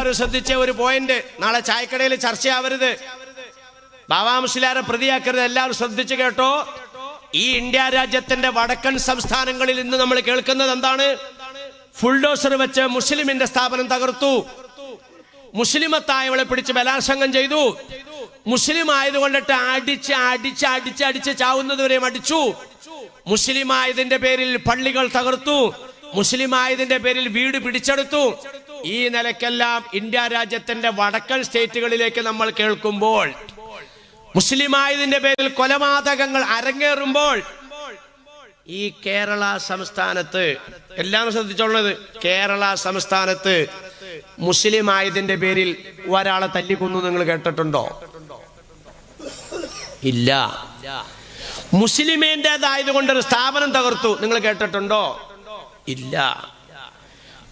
എല്ലാവരും ശ്രദ്ധിച്ച ഒരു പോയിന്റ് നാളെ ചായക്കടയിൽ ചർച്ചയാവരുത്. ബാബാ മുസ്ലിയാരെ പ്രതിയാക്കരുത്. എല്ലാവരും ശ്രദ്ധിച്ചു കേട്ടോ. ഈ ഇന്ത്യ രാജ്യത്തിന്റെ വടക്കൻ സംസ്ഥാനങ്ങളിൽ ഇന്ന് നമ്മൾ കേൾക്കുന്നത് എന്താണ്? ഫുൾഡോസർ വെച്ച് മുസ്ലിമിന്റെ സ്ഥാപനം തകർത്തു. മുസ്ലിമത്തായവളെ പിടിച്ച് ബലാത്സംഗം ചെയ്തു. മുസ്ലിം ആയതുകൊണ്ടിട്ട് അടിച്ച് അടിച്ച് അടിച്ച് അടിച്ച് ചാവുന്നതുവരെയും അടിച്ചു. മുസ്ലിം ആയതിന്റെ പേരിൽ പള്ളികൾ തകർത്തു. മുസ്ലിം ആയതിന്റെ പേരിൽ വീട് പിടിച്ചെടുത്തു. ഈ നിലക്കെല്ലാം ഇന്ത്യ രാജ്യത്തിന്റെ വടക്കൻ സ്റ്റേറ്റുകളിലേക്ക് നമ്മൾ കേൾക്കുമ്പോൾ മുസ്ലിമായതിന്റെ പേരിൽ കൊലപാതകങ്ങൾ അരങ്ങേറുമ്പോൾ ഈ കേരള സംസ്ഥാനത്ത് എല്ലാം ശ്രദ്ധിച്ചോളത് കേരള സംസ്ഥാനത്ത് മുസ്ലിം ആയതിന്റെ പേരിൽ ഒരാളെ തല്ലിക്കൊന്നു നിങ്ങൾ കേട്ടിട്ടുണ്ടോ? ഇല്ല. മുസ്ലിമേന്റേതായത് കൊണ്ട് ഒരു സ്ഥാപനം തകർത്തു. നിങ്ങൾ കേട്ടിട്ടുണ്ടോ? ഇല്ല.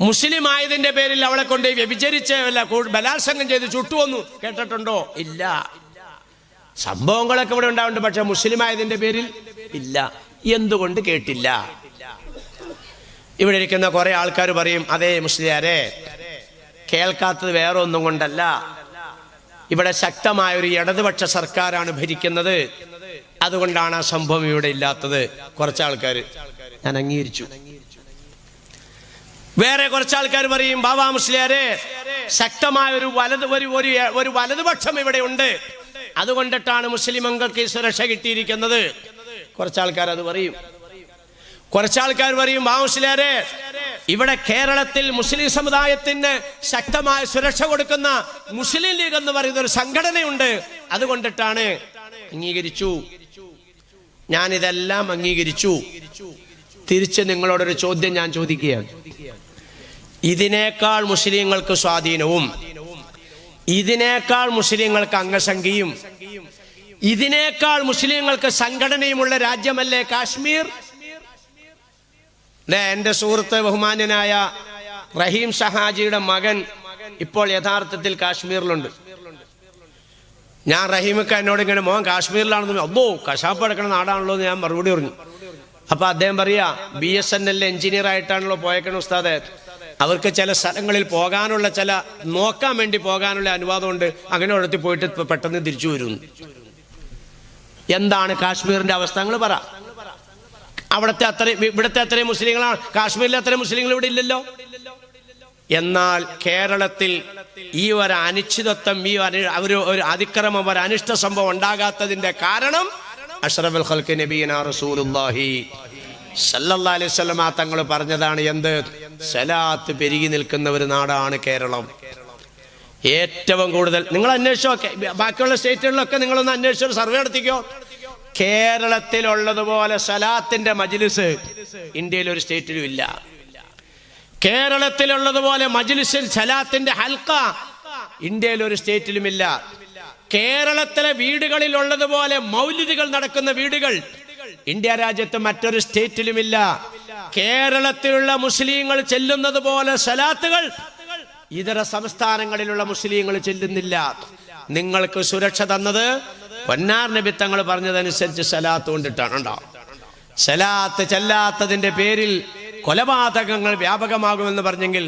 മുസ്ലിം ആയതിന്റെ പേരിൽ അവളെ കൊണ്ട് വ്യഭിചരിച്ച് വല്ല ബലാത്സംഗം ചെയ്ത് ചുട്ടുവന്നു കേട്ടിട്ടുണ്ടോ? ഇല്ല. സംഭവങ്ങളൊക്കെ ഇവിടെ ഉണ്ടാവുന്നുണ്ട് പക്ഷെ മുസ്ലിം ആയതിന്റെ പേരിൽ ഇല്ല. എന്തുകൊണ്ട് കേട്ടില്ല? ഇവിടെ ഇരിക്കുന്ന കുറെ ആൾക്കാർ പറയും അതേ മുസ്ലിയാരെ കേൾക്കാത്തത് വേറെ ഒന്നും കൊണ്ടല്ല. ഇവിടെ ശക്തമായ ഒരു ഇടതുപക്ഷ സർക്കാരാണ് ഭരിക്കുന്നത്. അതുകൊണ്ടാണ് ആ സംഭവം ഇവിടെ ഇല്ലാത്തത്. കുറച്ച് ആൾക്കാർ ഞാൻ അംഗീകരിച്ചു. വേറെ കുറച്ച് ആൾക്കാർ പറയും ബാബാ മുസ്ലിയാരെ ശക്തമായ ഒരു വലത് ഒരു ഒരു വലതുപക്ഷം ഇവിടെ ഉണ്ട്. അതുകൊണ്ടിട്ടാണ് മുസ്ലിമങ്ങൾക്ക് ഈ സുരക്ഷ കിട്ടിയിരിക്കുന്നത്. കുറച്ചാൾക്കാർ അത് പറയും. കുറച്ചാൾക്കാർ പറയും ബാബാ മുസ്ലിയാരെ ഇവിടെ കേരളത്തിൽ മുസ്ലിം സമുദായത്തിന് ശക്തമായ സുരക്ഷ കൊടുക്കുന്ന മുസ്ലിം ലീഗ് എന്ന് പറയുന്ന ഒരു സംഘടനയുണ്ട്. അതുകൊണ്ടിട്ടാണ് അംഗീകരിച്ചു. ഞാനിതെല്ലാം അംഗീകരിച്ചു. തിരിച്ച് നിങ്ങളോടൊരു ചോദ്യം ഞാൻ ചോദിക്കുകയാണ്. ഇതിനേക്കാൾ മുസ്ലിങ്ങൾക്ക് സ്വാധീനവും ഇതിനേക്കാൾ മുസ്ലിങ്ങൾക്ക് അംഗസംഖ്യയും ഇതിനേക്കാൾ മുസ്ലിങ്ങൾക്ക് സംഘടനയുമുള്ള രാജ്യമല്ലേ കാശ്മീർ? എന്റെ സുഹൃത്ത് ബഹുമാന്യനായ റഹീം ഷഹാജിയുടെ മകൻ ഇപ്പോൾ യഥാർത്ഥത്തിൽ കാശ്മീരിലുണ്ട്. ഞാൻ റഹീമൊക്കെ എന്നോട് ഇങ്ങനെ മോൻ കാശ്മീരിലാണെന്ന് അബ്ബോ കശാപ്പ് എടുക്കണ നാടാണല്ലോ എന്ന് ഞാൻ മറുപടി പറഞ്ഞു. അപ്പൊ അദ്ദേഹം പറയാ B S N L engineer ആയിട്ടാണല്ലോ പോയേക്കണ ഉസ്താദെ. അവർക്ക് ചില സ്ഥലങ്ങളിൽ പോകാനുള്ള ചില നോക്കാൻ വേണ്ടി പോകാനുള്ള അനുവാദമുണ്ട് അങ്ങനെ ഉള്ളത്തിൽ പോയിട്ട് പെട്ടെന്ന് തിരിച്ചു വരുന്നു എന്താണ് കാശ്മീരിന്റെ അവസ്ഥ? നിങ്ങൾ പറ. അവിടത്തെ അത്രയും ഇവിടത്തെ അത്രയും മുസ്ലിങ്ങളാണ് കാശ്മീരിലെ അത്രയും മുസ്ലിങ്ങൾ ഇവിടെ ഇല്ലല്ലോ? എന്നാൽ കേരളത്തിൽ ഈ ഒരു അനിശ്ചിതത്വം ഈ ഒരു ഒരു അതിക്രമം ഒരു അനിഷ്ട സംഭവം ഉണ്ടാകാത്തതിന്റെ കാരണം അഷ്റഫുൽ ഖൽക്ക് നബീന റസൂലുള്ളാഹി സല്ലല്ലാഹു അലൈഹി വസല്ലം തങ്ങൾ പറഞ്ഞതാണ് എന്ത്? സലാത്ത് പെരുകി നിൽക്കുന്ന ഒരു നാടാണ് കേരളം. ഏറ്റവും കൂടുതൽ നിങ്ങൾ അന്വേഷിച്ചോക്കെ ബാക്കിയുള്ള സ്റ്റേറ്റുകളിലൊക്കെ നിങ്ങളൊന്ന് അന്വേഷിച്ചൊരു സർവേ നടത്തിക്കോ. കേരളത്തിലുള്ളതുപോലെ സലാത്തിന്റെ മജിലിസ് ഇന്ത്യയിൽ ഒരു സ്റ്റേറ്റിലും ഇല്ല. കേരളത്തിലുള്ളതുപോലെ മജിലിസിൽ സലാത്തിന്റെ ഹൽക്ക ഇന്ത്യയിൽ ഒരു സ്റ്റേറ്റിലുമില്ല കേരളത്തിലെ വീടുകളിൽ ഉള്ളതുപോലെ മൗലിദികൾ നടക്കുന്ന വീടുകൾ ഇന്ത്യ രാജ്യത്ത് മറ്റൊരു സ്റ്റേറ്റിലുമില്ല കേരളത്തിലുള്ള മുസ്ലിങ്ങൾ ചെല്ലുന്നത് പോലെ സലാത്തുകൾ ഇതര സംസ്ഥാനങ്ങളിലുള്ള മുസ്ലിങ്ങൾ ചെല്ലുന്നില്ല. നിങ്ങൾക്ക് സുരക്ഷ തന്നത് പൊന്നാർ നബി തങ്ങൾ പറഞ്ഞതനുസരിച്ച് സലാത്ത് കൊണ്ടിട്ടാണ് സലാത്ത് ചെല്ലാത്തതിന്റെ പേരിൽ കൊലപാതകങ്ങൾ വ്യാപകമാകുമെന്ന് പറഞ്ഞെങ്കിൽ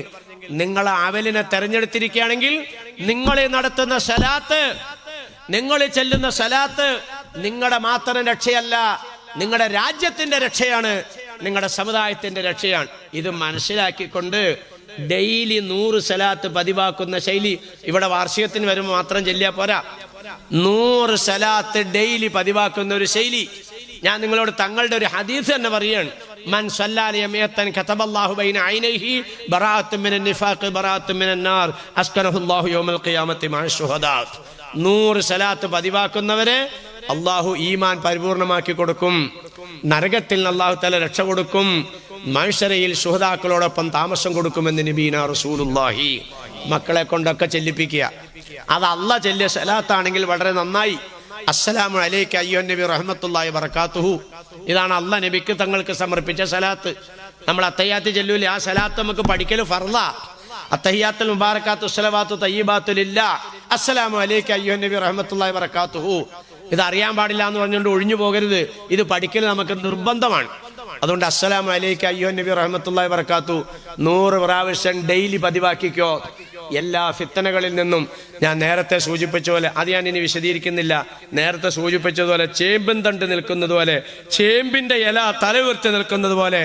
നിങ്ങൾ അവലിനെ തെരഞ്ഞെടുത്തിരിക്കുകയാണെങ്കിൽ നിങ്ങൾ നടത്തുന്ന സലാത്ത് നിങ്ങൾ ചെല്ലുന്ന സലാത്ത് നിങ്ങളുടെ മാത്രം രക്ഷയല്ല നിങ്ങളുടെ രാജ്യത്തിന്റെ രക്ഷയാണ് നിങ്ങളുടെ സമുദായത്തിന്റെ രക്ഷയാണ്. ഇത് മനസ്സിലാക്കിക്കൊണ്ട് ഡെയിലി നൂറ് സലാത്ത് പതിവാക്കുന്ന ശൈലി ഇവിടെ വാർഷികത്തിന് വരുമ്പോൾ മാത്രം ചെല്ലിയാ പോരാ. നൂറ് സലാത്ത് ഡെയിലി പതിവാക്കുന്ന ഒരു ശൈലി. ഞാൻ നിങ്ങളോട് തങ്ങളുടെ ഒരു ഹദീസ് തന്നെ പറയാണ്. മൻ സല്ലാലി യമയത്തൻ കതബല്ലാഹു ബൈന നിഫാഖ് നാർ അസ്കനഹുല്ലാഹു യൗമൽ ഖിയാമത്തി മഅ ശുഹദാ. നൂറ് സലാത്ത് പതിവാക്കുന്നവരെ അള്ളാഹു ഈമാൻ പരിപൂർണമാക്കി കൊടുക്കും. നരകത്തിൽ അള്ളാഹു തല രക്ഷ കൊടുക്കും. മനുഷ്യരയിൽ സുഹതാക്കളോടൊപ്പം താമസം കൊടുക്കുമെന്ന് നബീന റസൂലുല്ലാഹി മക്കളെ കൊണ്ടൊക്കെ ചെല്ലിപ്പിക്കുക. അത് അല്ല ചെല്ലിയ സലാത്താണെങ്കിൽ വളരെ നന്നായി. അസ്സലാമു അലൈക്ക് അയ്യോ നബി റഹ്മത്തുള്ളാഹി വറക്കാത്തുഹു ഇതാണ് അല്ല നബിക്ക് തങ്ങൾക്ക് സമർപ്പിച്ച സലാത്ത് നമ്മൾ അത്തയ്യാത്ത് ചെല്ലൂലേ? ആ സലാത്ത് നമുക്ക് പഠിക്കൽ ഫർദ അത്തഹിയാത്തുൽ മുബാറക്കാത്തു സ്വലവാത്തു തയ്യബാത്തുലില്ല. അസ്സലാമു അലൈക്ക് അയ്യോ നബി റഹ്മത്തുള്ളാഹി ബറകാതുഹു ഇത് അറിയാൻ പാടില്ല എന്ന് പറഞ്ഞുകൊണ്ട് ഒഴിഞ്ഞു പോകരുത്. ഇത് പഠിക്കൽ നമുക്ക് നിർബന്ധമാണ്. അതുകൊണ്ട് അസ്സലാം അലൈക്ക് അയ്യോ നബി റഹ്മത്തുള്ളാഹി വറക്കാത്തു നൂറ് പ്രാവശ്യം ഡെയിലി പതിവാക്കിക്കോ. എല്ലാ ഫിത്തനകളിൽ നിന്നും ഞാൻ നേരത്തെ സൂചിപ്പിച്ച പോലെ അത് ഞാൻ ഇനി വിശദീകരിക്കുന്നില്ല. നേരത്തെ സൂചിപ്പിച്ചതുപോലെ ചേമ്പൻ തണ്ട് നിൽക്കുന്നത് പോലെ ചേമ്പിന്റെ ഇല തലയുയർത്തി നിൽക്കുന്നത് പോലെ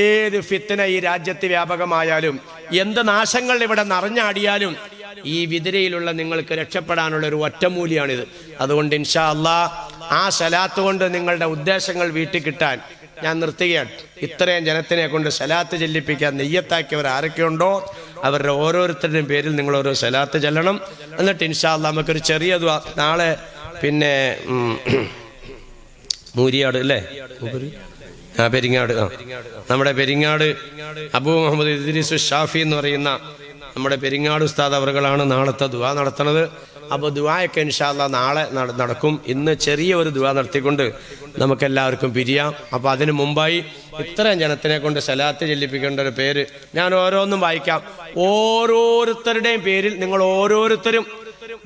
ഏത് ഫിത്തന ഈ രാജ്യത്ത് വ്യാപകമായാലും എന്ത് നാശങ്ങൾ ഇവിടെ നിറഞ്ഞാടിയാലും ഈ വിതിരയിലുള്ള നിങ്ങൾക്ക് രക്ഷപ്പെടാനുള്ള ഒരു ഒറ്റമൂലിയാണിത്. അതുകൊണ്ട് ഇൻഷാ അള്ളാ ആ സലാത്ത് കൊണ്ട് നിങ്ങളുടെ ഉദ്ദേശങ്ങൾ വീട്ടിൽ കിട്ടാൻ ഞാൻ നിർത്തുകയാണ്. ഇത്രയും ജനത്തിനെ കൊണ്ട് സലാത്ത് ചെല്ലിപ്പിക്കാൻ നെയ്യത്താക്കിയവർ ആരൊക്കെയുണ്ടോ അവരുടെ ഓരോരുത്തരുടെയും പേരിൽ നിങ്ങൾ ഓരോ സലാത്ത് ചെല്ലണം. എന്നിട്ട് ഇൻഷാ അള്ളാ നമുക്കൊരു ചെറിയ നാളെ പിന്നെ മൂരിയാട് അല്ലേ? ആ പെരിങ്ങാട് നമ്മുടെ പെരിങ്ങാട് അബു മുഹമ്മദ് ഇദ്രീസ് ഷാഫി എന്ന് പറയുന്ന നമ്മുടെ പെരിങ്ങാട് ഉസ്താദ് അവറുകളാണ് നാളത്തെ ദുവാ നടത്തുന്നത്. അപ്പോൾ ദുവായൊക്കെ ഇൻഷാല്ല നാളെ നടക്കും. ഇന്ന് ചെറിയ ഒരു ദുവാ നടത്തിക്കൊണ്ട് നമുക്കെല്ലാവർക്കും പിരിയാം. അപ്പോൾ അതിനു മുമ്പായി ഇത്രയും ജനത്തിനെ കൊണ്ട് സലാത്ത് ചെല്ലിപ്പിക്കേണ്ട ഒരു പേര് ഞാൻ ഓരോന്നും വായിക്കാം. ഓരോരുത്തരുടെയും പേരിൽ നിങ്ങൾ ഓരോരുത്തരും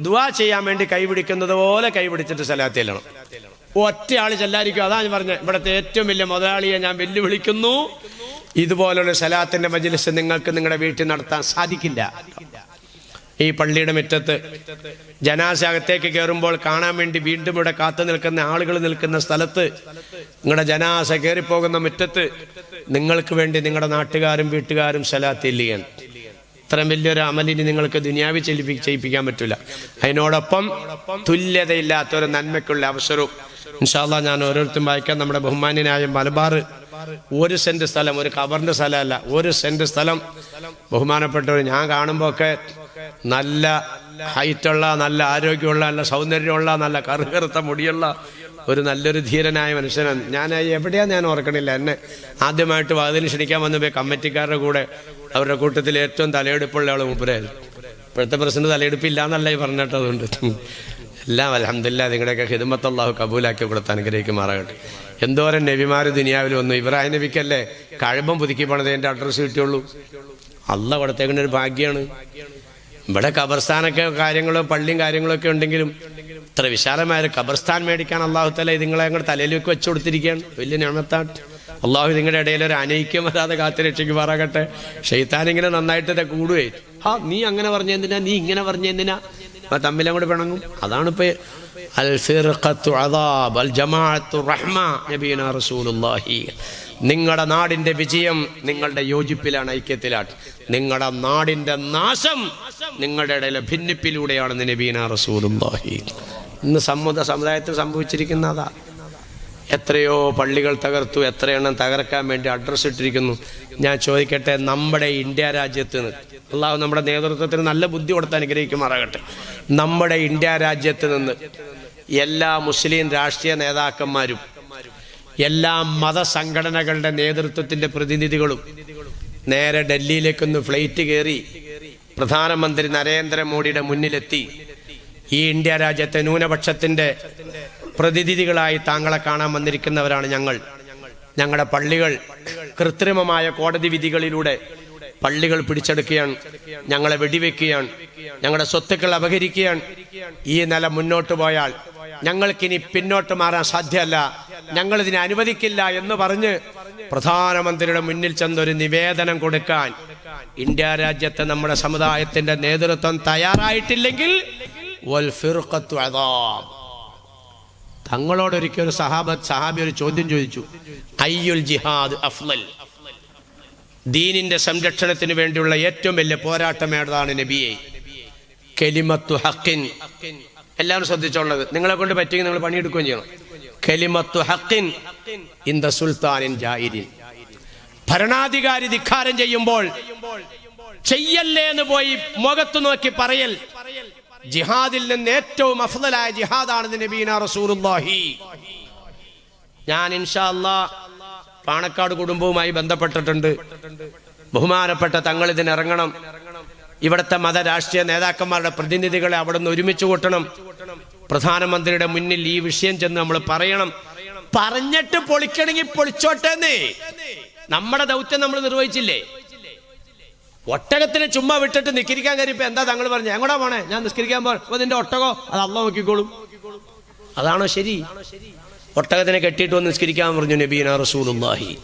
ദുവാ ചെയ്യാൻ വേണ്ടി കൈപിടിക്കുന്നത് പോലെ കൈപിടിച്ചിട്ട് സലാത്ത് ഒറ്റ ആൾ ചെല്ലായിരിക്കും അതാ ഞാൻ പറഞ്ഞത് ഇവിടുത്തെ ഏറ്റവും വലിയ മുതലാളിയെ ഞാൻ വെല്ലുവിളിക്കുന്നു. ഇതുപോലുള്ള സലാത്തിന്റെ മജ്ലിസ് നിങ്ങൾക്ക് നിങ്ങളുടെ വീട്ടിൽ നടത്താൻ സാധിക്കില്ല. ഈ പള്ളിയുടെ മുറ്റത്ത് ജനാസകത്തേക്ക് കയറുമ്പോൾ കാണാൻ വേണ്ടി വീണ്ടും ഇവിടെ കാത്തു നിൽക്കുന്ന ആളുകൾ നിൽക്കുന്ന സ്ഥലത്ത് നിങ്ങളുടെ ജനാസ കയറിപ്പോകുന്ന മുറ്റത്ത് നിങ്ങൾക്ക് വേണ്ടി നിങ്ങളുടെ നാട്ടുകാരും വീട്ടുകാരും സലാത്ത് ഇല്ലുകയാണ് ഇത്രയും വലിയൊരു അമലിനി നിങ്ങൾക്ക് ദുനിയാവി ചെയ്യിപ്പിക്കാൻ പറ്റില്ല അതിനോടൊപ്പം തുല്യതയില്ലാത്ത ഒരു നന്മയ്ക്കുള്ള അവസരവും ഇൻഷാല്ല ഞാൻ ഓരോരുത്തരും വായിക്കാൻ നമ്മുടെ ബഹുമാന്യനായ മലബാർ ഒരു സെന്റ് സ്ഥലം ഒരു കവറിന്റെ സ്ഥലമല്ല ഒരു സെന്റ് സ്ഥലം. ബഹുമാനപ്പെട്ടവർ ഞാൻ കാണുമ്പോൾ ഒക്കെ നല്ല ഹൈറ്റുള്ള നല്ല ആരോഗ്യമുള്ള നല്ല സൗന്ദര്യമുള്ള നല്ല കറുകറുത്ത മുടിയുള്ള ഒരു നല്ലൊരു ധീരനായ മനുഷ്യനാണ്. ഞാൻ എവിടെയാ ഞാൻ ഓർക്കണില്ല. എന്നെ ആദ്യമായിട്ട് വാതിന് ക്ഷണിക്കാൻ വന്നപ്പോൾ കമ്മിറ്റിക്കാരുടെ കൂടെ അവരുടെ കൂട്ടത്തിൽ ഏറ്റവും തലയെടുപ്പുള്ള ആൾ മൂപ്പരായിരുന്നു. ഇപ്പോഴത്തെ പ്രസിഡന്റ് തലയെടുപ്പില്ല എന്നല്ല ഈ പറഞ്ഞിട്ട് അതുകൊണ്ട് എല്ലാം അലഹമില്ല നിങ്ങളുടെയൊക്കെ ഹിദമത്ത് കബൂലാക്കി കൊടുത്ത് അനുഗ്രഹിക്കുമാറാകട്ടെ. എന്തോരം നബിമാർ ദുനിയാവിൽ വന്നു. ഇബ്രാഹിം നബിക്കല്ലേ കഴമ്പം പുതുക്കി പണിത് എന്റെ അഡ്രസ്സ് കിട്ടിയുള്ളൂ. അല്ല കൊടുത്തേക്കുന്ന ഒരു ഭാഗ്യമാണ് ഇവിടെ കബർസ്ഥാനൊക്കെ കാര്യങ്ങളോ പള്ളിയും കാര്യങ്ങളൊക്കെ ഉണ്ടെങ്കിലും ഇത്ര വിശാലമായ കബർസ്ഥാൻ മേടിക്കാൻ അള്ളാഹു തല നിങ്ങളെ അങ്ങോട്ട് തലയിലേക്ക് വെച്ചു കൊടുത്തിരിക്കുകയാണ്. വലിയ ഞാമത്താട്ട് അള്ളാഹു നിങ്ങളുടെ ഇടയിൽ ഒരു അനൈക്യം വരാതെ കാത്തിരക്ഷയ്ക്ക് ഷെയ്ത്താൻ ഇങ്ങനെ നന്നായിട്ട് കൂടുവേ. ഹാ നീ അങ്ങനെ പറഞ്ഞെന്തിനാ നീ ഇങ്ങനെ പറഞ്ഞ എന്തിനാ? അപ്പൊ തമ്മിൽ അങ്ങോട്ട് പിണങ്ങും അതാണ് റസൂലുള്ളാഹി. നിങ്ങളുടെ നാടിന്റെ വിജയം നിങ്ങളുടെ യോജിപ്പിലാണ് ഐക്യത്തിലാണ്. നിങ്ങളുടെ നാടിന്റെ നാശം നിങ്ങളുടെ ഇടയിലെ ഭിന്നിപ്പിലൂടെയാണ് നബീന റസൂലുള്ളാഹി. ഇന്ന് സമ്മത സമുദായത്തിൽ സംഭവിച്ചിരിക്കുന്ന അതാ. എത്രയോ പള്ളികൾ തകർത്തു എത്രയെണ്ണം തകർക്കാൻ വേണ്ടി അഡ്രസ്സ് ഇട്ടിരിക്കുന്നു. ഞാൻ ചോദിക്കട്ടെ നമ്മുടെ ഇന്ത്യ രാജ്യത്ത് നിന്ന് അള്ളാഹു നമ്മുടെ നേതൃത്വത്തിന് നല്ല ബുദ്ധി കൊടുത്ത് അനുഗ്രഹിക്കുമാറാകട്ടെ. നമ്മുടെ ഇന്ത്യ രാജ്യത്ത് നിന്ന് എല്ലാ മുസ്ലിം രാഷ്ട്രീയ നേതാക്കന്മാരും എല്ലാ മതസംഘടനകളുടെ നേതൃത്വത്തിന്റെ പ്രതിനിധികളും നേരെ ഡൽഹിയിലേക്കൊന്ന് ഫ്ലൈറ്റ് കയറി പ്രധാനമന്ത്രി നരേന്ദ്രമോദിയുടെ മുന്നിലെത്തി. ഈ ഇന്ത്യ രാജ്യത്തെ ന്യൂനപക്ഷത്തിന്റെ പ്രതിനിധികളായി താങ്കളെ കാണാൻ വന്നിരിക്കുന്നവരാണ് ഞങ്ങൾ. ഞങ്ങളുടെ പള്ളികൾ കൃത്രിമമായ കോടതി വിധികളിലൂടെ പള്ളികൾ പിടിച്ചെടുക്കുകയാണ്. ഞങ്ങളെ വെടിവെക്കുകയാണ്. ഞങ്ങളുടെ സ്വത്തുക്കൾ അപഹരിക്കുകയാണ്. ഈ നില മുന്നോട്ട് പോയാൽ ഞങ്ങൾക്കിനി പിന്നോട്ട് മാറാൻ സാധ്യമല്ല. ഞങ്ങൾ ഇതിനെ അനുവദിക്കില്ല എന്ന് പറഞ്ഞ് പ്രധാനമന്ത്രിയുടെ മുന്നിൽ ചെന്നൊരു നിവേദനം കൊടുക്കാൻ ഇന്ത്യ രാജ്യത്തെ നമ്മുടെ സമുദായത്തിന്റെ നേതൃത്വം തയ്യാറായിട്ടില്ലെങ്കിൽ വൽ ഫിർഖത്തു തങ്ങളോട് ഒരിക്കൽ ഒരു സഹാബത്ത് സഹാബി ഒരു ചോദ്യം ചോദിച്ചു. അയ്യുൽ ജിഹാദ് അഫ്ലൽ ദീനിന്റെ സംരക്ഷണത്തിന് വേണ്ടിയുള്ള ഏറ്റവും വലിയ പോരാട്ടം ഏതാണ് നബിയെ? കെലിമത്തു ഹക്കിൻ എല്ലാവരും ശ്രദ്ധിച്ചോളത് നിങ്ങളെ കൊണ്ട് പറ്റിയെങ്കിൽ നിങ്ങൾ പണിയെടുക്കുകയും ചെയ്യണം. കെലിമത്തു ഹക്കിൻ ഇൻ ദ സുൽത്താനിൻ ജായിരിൻ. ഭരണാധികാരി ധിക്കാരം ചെയ്യുമ്പോൾ ചെയ്യല്ലേ എന്ന് പോയി മുഖത്ത് നോക്കി പറയൽ ജിഹാദിൽ നിന്ന് ഏറ്റവും അഫ്ദലായ ജിഹാദാണ് ഞാൻ ഇൻഷാ പാണക്കാട് കുടുംബവുമായി ബന്ധപ്പെട്ടിട്ടുണ്ട്. ബഹുമാനപ്പെട്ട തങ്ങൾ ഇതിനിറങ്ങണം ഇവിടുത്തെ മത രാഷ്ട്രീയ നേതാക്കന്മാരുടെ പ്രതിനിധികളെ അവിടെ നിന്ന് ഒരുമിച്ച് കൂട്ടണം. പ്രധാനമന്ത്രിയുടെ മുന്നിൽ ഈ വിഷയം ചെന്ന് നമ്മൾ പറയണം. പറഞ്ഞിട്ട് പൊളിക്കണമെങ്കിൽ പൊളിച്ചോട്ടെന്നേ നമ്മുടെ ദൗത്യം നമ്മൾ നിർവഹിച്ചില്ലേ? ഒട്ടകത്തിന് ചുമ്മാ വിട്ടിട്ട് നിസ്കരിക്കാൻ കയറിയപ്പോ എന്താ തങ്ങൾ പറഞ്ഞു? എങ്ങോട്ടാ പോണേ? ഞാൻ നിസ്കരിക്കാൻ പോ നിന്റെ ഒട്ടകോ? അത് അല്ല നോക്കിക്കോളും. അതാണോ ശരി? ഒട്ടകത്തിനെ കെട്ടിയിട്ട് വന്ന് നിസ്കരിക്കാൻ പറഞ്ഞു നബീന റസൂലുള്ളാഹി.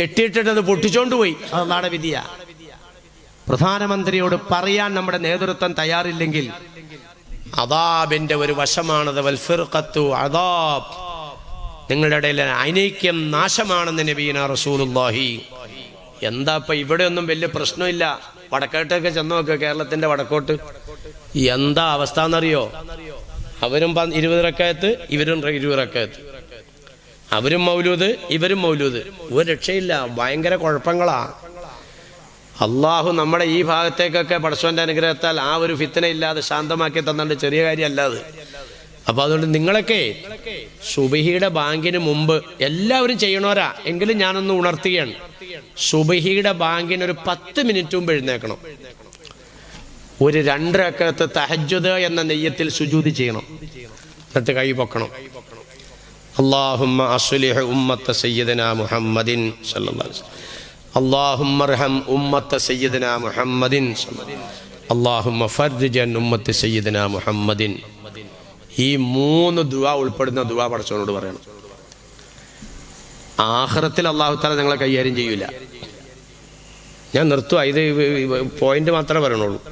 കെട്ടിയിട്ടിട്ട് അത് പൊട്ടിച്ചോണ്ട് പോയി. അതാണ് നാടെ വിധിയ. പ്രധാനമന്ത്രിയോട് പറയാൻ നമ്മുടെ നേതൃത്വം തയ്യാറില്ലെങ്കിൽ അതാബിന്റെ ഒരു വശമാണത്. വൽഫിർഖത്തു അദാബ്. നിങ്ങളുടെ ഇടയിൽ അനൈക്യം നാശമാണെന്ന് നബീന റസൂലുള്ളാഹി. എന്താ ഇപ്പൊ ഇവിടെ ഒന്നും വലിയ പ്രശ്നമില്ല. വടക്കോട്ടൊക്കെ ചെന്ന് നോക്കുക കേരളത്തിന്റെ വടക്കോട്ട്. എന്താ അവസ്ഥ എന്നറിയോ അവരും ഇരുപത് റക്കായത്ത് ഇവരും ഇരുപത് റക്കായത്ത് അവരും മൗലൂദ് ഇവരും മൗലൂദ്. ഒരു രക്ഷയില്ല. ഭയങ്കര കുഴപ്പങ്ങളാ. അള്ളാഹു നമ്മുടെ ഈ ഭാഗത്തേക്കൊക്കെ പടച്ചോന്റെ അനുഗ്രഹത്താൽ ആ ഒരു ഫിത്തന ഇല്ലാതെ ശാന്തമാക്കി തന്നിട്ട് ചെറിയ കാര്യമല്ല അത്. അപ്പൊ അതുകൊണ്ട് നിങ്ങളൊക്കെ സുബിഹിയുടെ ബാങ്കിന് മുമ്പ് എല്ലാവരും ചെയ്യണോരാ. എങ്കിലും ഞാനൊന്ന് ഉണർത്തുകയാണ്. സുബഹിയുടെ ബാങ്കിന് ഒരു പത്ത് മിനിറ്റ് മുമ്പ് എഴുന്നേക്കണം ഒരു രണ്ടരക്കത്ത് തഹജുദ് എന്ന നെയ്യത്തിൽ സുജൂതി ചെയ്യണം. എന്നിട്ട് കൈ പൊക്കണം. അള്ളാഹുമ്മ അസുലിഹ ഉമ്മത്ത സയ്യദന മുഹമ്മദിൻ അള്ളാഹുമ്മർഹം ഉമ്മത്ത സയ്യദന മുഹമ്മദിൻ അള്ളാഹുമ്മ ഫർജൻ ഉമ്മത്ത് സയ്യദന മുഹമ്മദിൻ. ഈ മൂന്ന് ദുവ ഉൾപ്പെടുന്ന ദുവ പടച്ചവനോട് പറയണം. ആഹ്റത്തിൽ അള്ളാഹു താല നിങ്ങളെ കൈകാര്യം ചെയ്യൂല. ഞാൻ നിർത്തുക ഇത് പോയിന്റ് മാത്രമേ പറയണുള്ളൂ.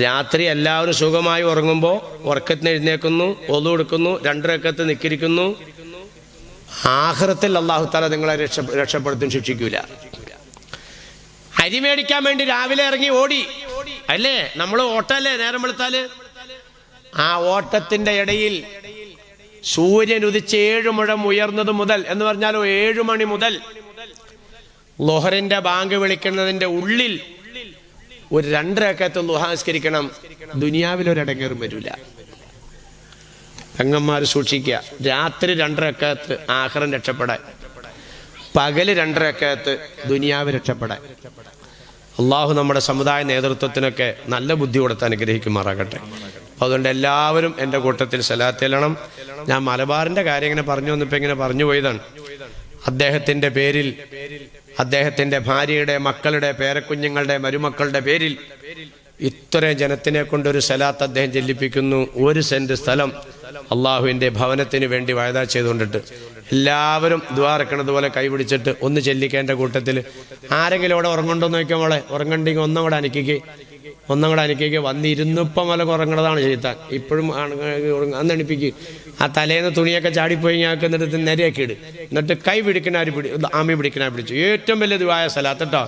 രാത്രി എല്ലാവരും സുഖമായി ഉറങ്ങുമ്പോൾ ഉറക്കത്തിന് എഴുന്നേക്കുന്നു ഒതു കൊടുക്കുന്നു രണ്ടരക്കത്ത് നിക്കിരിക്കുന്നു. ആഹ്റത്തിൽ അള്ളാഹു താല നിങ്ങളെ രക്ഷ രക്ഷപ്പെടുത്തും ശിക്ഷിക്കൂല. അരി മേടിക്കാൻ വേണ്ടി രാവിലെ ഇറങ്ങി ഓടി. അല്ലേ? നമ്മൾ ഓട്ടല്ലേ നേരം വെളുത്താൽ? ആ ഓട്ടത്തിന്റെ ഇടയിൽ സൂര്യൻ ഉദിച്ച് ഏഴു മുഴം ഉയർന്നത് മുതൽ എന്ന് പറഞ്ഞാലോ ഏഴു മണി മുതൽ. ലൊഹറിന്റെ ബാങ്ക് വിളിക്കുന്നതിന്റെ ഉള്ളിൽ ഒരു രണ്ടരക്കത്ത് ലുഹാസ്കരിക്കണം ദുനിയാവിൽ ഒരടങ്ങേറും വരില്ല പെങ്ങന്മാർ സൂക്ഷിക്കുക. രാത്രി രണ്ടരക്കത്ത് ആഹ്റം രക്ഷപ്പെടാൻ. പകൽ രണ്ടരക്കത്ത് ദുനിയാവ് രക്ഷപ്പെടാൻ. അള്ളാഹു നമ്മുടെ സമുദായ നേതൃത്വത്തിനൊക്കെ നല്ല ബുദ്ധി കൊടുത്ത് അനുഗ്രഹിക്കുമാറാകട്ടെ. അതുകൊണ്ട് എല്ലാവരും എന്റെ കൂട്ടത്തിൽ സലാത്തേലണം ഞാൻ മലബാറിന്റെ കാര്യം ഇങ്ങനെ പറഞ്ഞു വന്നപ്പോൾ ഇങ്ങനെ പറഞ്ഞു പോയതാണ്. അദ്ദേഹത്തിന്റെ പേരിൽ അദ്ദേഹത്തിന്റെ ഭാര്യയുടെ മക്കളുടെ പേരക്കുഞ്ഞുങ്ങളുടെ മരുമക്കളുടെ പേരിൽ ഇത്രയും ജനത്തിനെ കൊണ്ട് ഒരു സലാത്ത് അദ്ദേഹം ചെല്ലിപ്പിക്കുന്നു. ഒരു സെന്റ് സ്ഥലം അള്ളാഹുവിന്റെ ഭവനത്തിന് വേണ്ടി വായതാ ചെയ്തുകൊണ്ടിട്ട് എല്ലാവരും ദ്വാരക്കണത് പോലെ കൈപിടിച്ചിട്ട് ഒന്ന് ചെല്ലിക്കേണ്ട കൂട്ടത്തിൽ. ആരെങ്കിലും അവിടെ ഉറങ്ങണ്ടോ നോക്കിയാൽ മോളെ. ഉറങ്ങണ്ടെങ്കിൽ ഒന്നും കൂടെ അനക്കിക്ക്. ഒന്നും കൂടെ അനക്കിക്ക് വന്നിരുന്നിപ്പം വല്ല കുറങ്ങണതാണ് ചെയ്താൽ. ഇപ്പോഴും അന്ന് എണിപ്പിക്ക് ആ തലേന്ന് തുണിയൊക്കെ ചാടിപ്പോയി ഞങ്ങൾക്ക് എന്നിട്ട് നിരയൊക്കെ ഇട് എന്നിട്ട് കൈ പിടിക്കണ പിടി ആമി പിടിക്കണ പിടിച്ചു. ഏറ്റവും വലിയ ദുവായ സ്ഥലത്ത് കേട്ടോ